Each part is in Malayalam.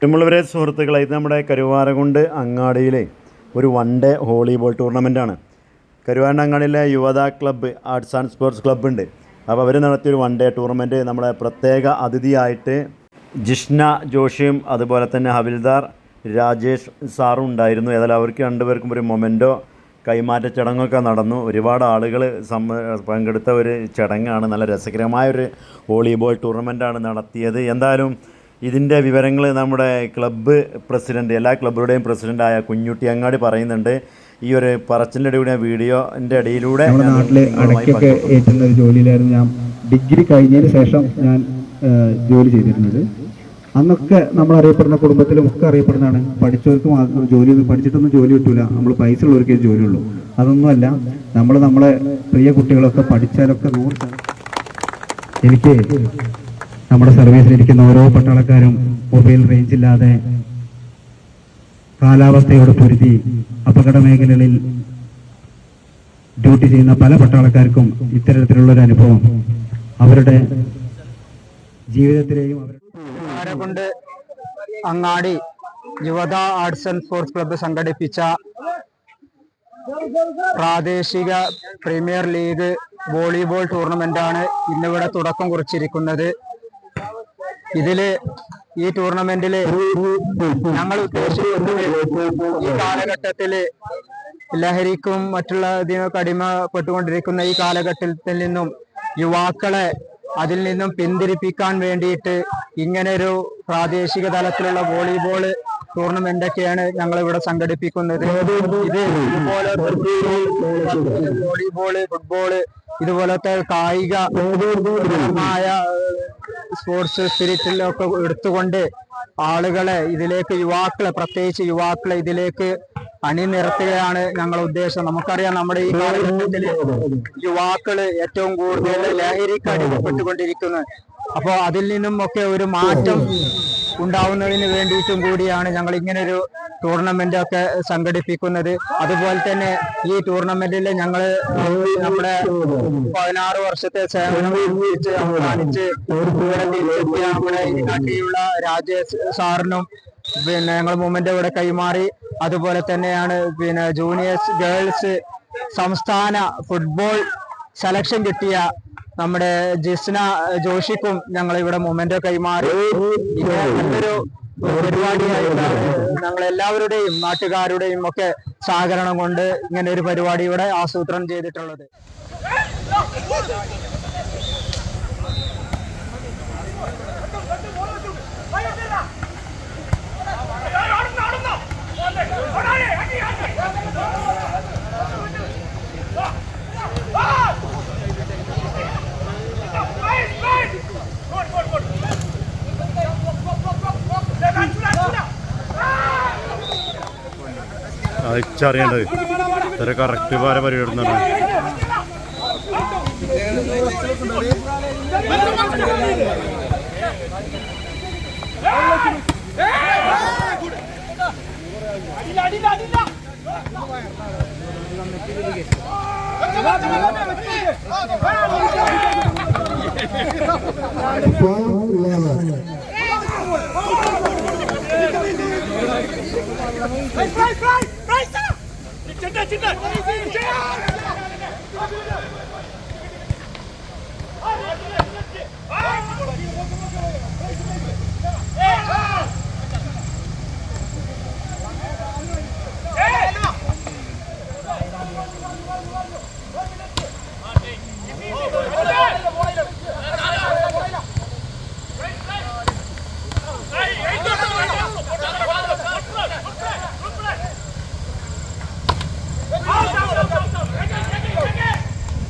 ഇഷ്ടമുള്ളവരെ സുഹൃത്തുക്കളെ ഇത് നമ്മുടെ കരുവാരകുണ്ട് അങ്ങാടിയിലെ ഒരു വൺ ഡേ വോളിബോൾ ടൂർണമെന്റാണ് കരുവാരന്റെ അങ്ങാടിയിലെ Yuvatha club arts and sports club ഉണ്ട് അപ്പോൾ അവർ നടത്തിയൊരു വൺ ഡേ ടൂർണമെന്റ് നമ്മളെ പ്രത്യേക അതിഥിയായിട്ട് ജിഷ്ന ജോഷിയും അതുപോലെ തന്നെ ഹവിൽദാർ രാജേഷ് സാറും ഉണ്ടായിരുന്നു. ഏതായാലും അവർക്ക് രണ്ടുപേർക്കും ഒരു മൊമെന്റോ കൈമാറ്റ ചടങ്ങൊക്കെ നടന്നു. ഒരുപാട് ആളുകൾ പങ്കെടുത്ത ഒരു ചടങ്ങാണ്. നല്ല രസകരമായ ഒരു വോളിബോൾ ടൂർണമെന്റാണ് നടത്തിയത്. എന്തായാലും ഇതിന്റെ വിവരങ്ങൾ നമ്മുടെ ക്ലബ്ബ് പ്രസിഡന്റ് എല്ലാ ക്ലബ്ബുകളുടെയും പ്രസിഡന്റായ കുഞ്ഞുട്ടി അങ്ങാടി പറയുന്നുണ്ട്. ഈ ഒരു പറച്ചിന്റെ ഇടയിലൂടെ വീഡിയോന്റെ ഇടയിലൂടെ നാട്ടിലെ അടയ്ക്കൊക്കെ ഏറ്റുന്ന ഒരു ജോലിയിലായിരുന്നു ഞാൻ ഡിഗ്രി കഴിഞ്ഞതിന് ശേഷം ഞാൻ ജോലി ചെയ്തിരുന്നത്. അന്നൊക്കെ നമ്മൾ അറിയപ്പെടുന്ന കുടുംബത്തിലും ഒക്കെ അറിയപ്പെടുന്നതാണ്. പഠിച്ചവർക്ക് മാത്രം ജോലി പഠിച്ചിട്ടൊന്നും ജോലി കിട്ടൂല. നമ്മൾ പൈസ ഉള്ളവർക്കേ ജോലിയുള്ളൂ അതൊന്നുമല്ല നമ്മൾ നമ്മളെ പ്രിയ കുട്ടികളൊക്കെ പഠിച്ചാലൊക്കെ നൂറ് എനിക്ക് നമ്മുടെ സർവീസിൽ ഇരിക്കുന്ന ഓരോ പട്ടാളക്കാരും മൊബൈൽ റേഞ്ച് ഇല്ലാതെ കാലാവസ്ഥയോട് പൊരുതി അപകട മേഖലകളിൽ ഡ്യൂട്ടി ചെയ്യുന്ന പല പട്ടാളക്കാർക്കും ഇത്തരത്തിലുള്ള ഒരു അനുഭവം. അവരുടെ ജീവിതത്തിലെയും അവരുടെ കൊണ്ട് അങ്ങാടി Yuvatha arts and sports club സംഘടിപ്പിച്ച പ്രാദേശിക പ്രീമിയർ ലീഗ് വോളിബോൾ ടൂർണമെന്റാണ് ഇന്നിവിടെ തുടക്കം കുറിച്ചിരിക്കുന്നത്. ഇതിൽ ഈ ടൂർണമെന്റിൽ ഞങ്ങൾ ഈ കാലഘട്ടത്തിൽ ലഹരിക്കും മറ്റുള്ള ഇതിനൊക്കെ അടിമപ്പെട്ടുകൊണ്ടിരിക്കുന്ന ഈ കാലഘട്ടത്തിൽ നിന്നും യുവാക്കളെ അതിൽ നിന്നും പിന്തിരിപ്പിക്കാൻ വേണ്ടിയിട്ട് ഇങ്ങനെ ഒരു പ്രാദേശിക തലത്തിലുള്ള വോളിബോൾ ടൂർണമെന്റ് ഒക്കെയാണ് ഞങ്ങൾ ഇവിടെ സംഘടിപ്പിക്കുന്നത്. ഇത് ഇതുപോലെ വോളിബോൾ ഫുട്ബോൾ ഇതുപോലത്തെ കായിക സ്പോർട്സ് സ്പിരിറ്റിലൊക്കെ എടുത്തുകൊണ്ട് ആളുകളെ ഇതിലേക്ക് യുവാക്കളെ പ്രത്യേകിച്ച് യുവാക്കളെ ഇതിലേക്ക് അണിനിരത്തുകയാണ് ഞങ്ങളുടെ ഉദ്ദേശം. നമുക്കറിയാം നമ്മുടെ ഈ കാലഘട്ടത്തിൽ യുവാക്കൾ ഏറ്റവും കൂടുതൽ ലഹരിക്ക് അടിമപ്പെട്ടുകൊണ്ടിരിക്കുന്നത് അപ്പോൾ അതിൽ നിന്നും ഒക്കെ ഒരു മാറ്റം ഉണ്ടാവുന്നതിന് വേണ്ടിയിട്ടും കൂടിയാണ് ഞങ്ങൾ ഇങ്ങനെ ഒരു ടൂർണമെന്റ് ഒക്കെ സംഘടിപ്പിക്കുന്നത്. അതുപോലെ തന്നെ ഈ ടൂർണമെന്റിൽ ഞങ്ങൾ നമ്മുടെ പതിനാറ് വർഷത്തെ സേവനം രാജേഷ് സാറിനും പിന്നെ ഞങ്ങൾ മൂമെന്റ് ഇവിടെ കൈമാറി. അതുപോലെ തന്നെയാണ് പിന്നെ ജൂനിയേഴ്സ് ഗേൾസ് സംസ്ഥാന ഫുട്ബോൾ സെലക്ഷൻ കിട്ടിയ നമ്മുടെ ജിസ്ന ജോഷിക്കും ഞങ്ങൾ ഇവിടെ മൊമെന്റോ കൈമാറി. പരിപാടിയായിട്ടാണ് നമ്മളെല്ലാവരുടെയും എല്ലാവരുടെയും നാട്ടുകാരുടെയും ഒക്കെ സഹകരണം കൊണ്ട് ഇങ്ങനെ ഒരു പരിപാടി ഇവിടെ ആസൂത്രണം ചെയ്തിട്ടുള്ളത്. തിരിച്ചറിയേണ്ടത് ഇത്ര കറക്റ്റ് പാര പരിപാടി ഇപ്പോ 现在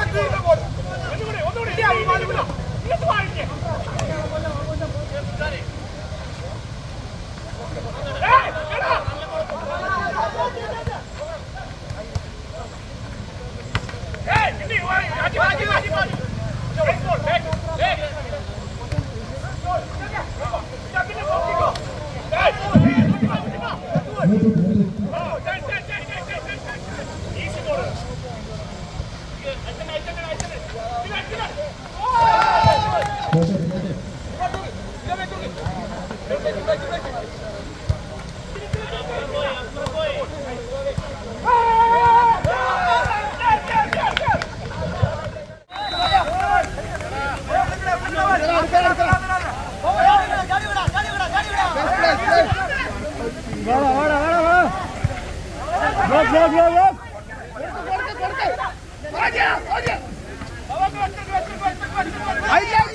പരിപാടി Go, ¡Ay, ay!